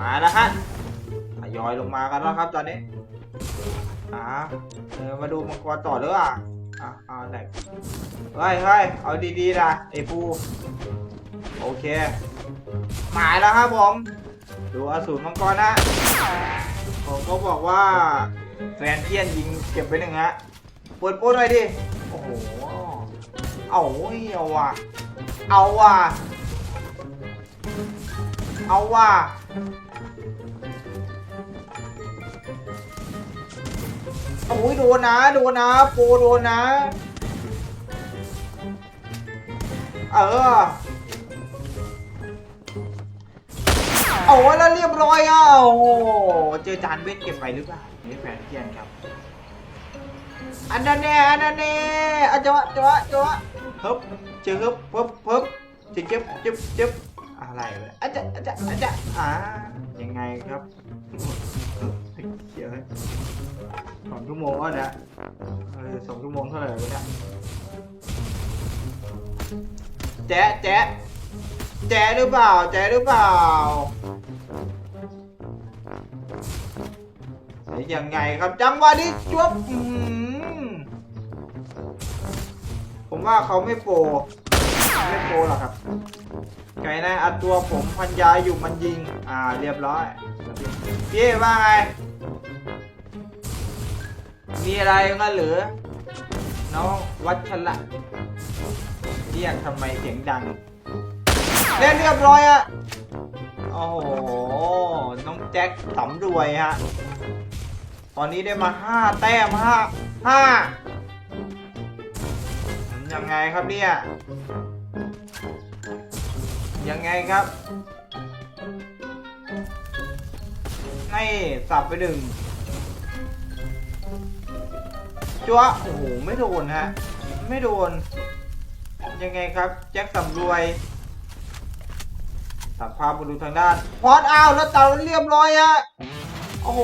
มาแล้วฮะทยอยลงมากันแล้วครับตอนนี้อ่าเออมาดูมังกรต่อหรือเปล่าอะเอาไหนเฮ้ยเฮ้ยเอาดีๆนะไอ้ปูโอเค หมายแล้วครับผม ดูอสูรมังกรนะผมก็บอกว่าแฟนเทียนยิงเก็บไปหนึ่งฮะเปิดโป้หน่อยดิ โอ้โห เอาเอาว่ะ เอาว่ะ เอาว่ะโอ้ยโดนนะ โดนนะ โปรโดนนะ เออ โอ้แล้วเรียบร้อยอะ โอ้โห เจอจานเวทเก็บไปหรือเปล่านี่แฟนเทียนครับ อันนั้นแน่อันนั้นแน่อันจะวะจะวะจะวะฮึบเจอฮึบฮึบฮึบจะเจ็บเจ็บเจ็บ อะไรวะอันจะอันจะอันจะอ่ายังไงครับเขียวเลยสองชั่วโมงแล้วนะเออสองชั่วโมงเท่าไหร่วะเนี่ยแจ๊ะแจ๊ะแจ๊ะหรือเปล่า แจ๊ะหรือเปล่าเฮ้ยยังไงครับจังหวะนี้จวบอื้อหือผมว่าเขาไม่โปร ไม่โปรหรอครับ ไก่นะอัดตัวผมพันยาอยู่มันยิง อ่า เรียบร้อยพี่ว่าไง มีอะไรกันหรือ น้องวัชระเรียกทำไมเสียงดัง เล่นเรียบร้อยอะโอ้โห น้องแจ็คสำรวยฮะ ตอนนี้ได้มาห้าแต้มห้าห้ายังไงครับเนี่ย ยังไงครับ ให้สับไปหนึ่งจัวโอ้โห ไม่โดนฮะ ไม่โดน ยังไงครับ แจ็คสำรวยตัดภาพมาดูทางด้าน พอดอ้าวแล้วตัดเรียบร้อยฮะโอ้โห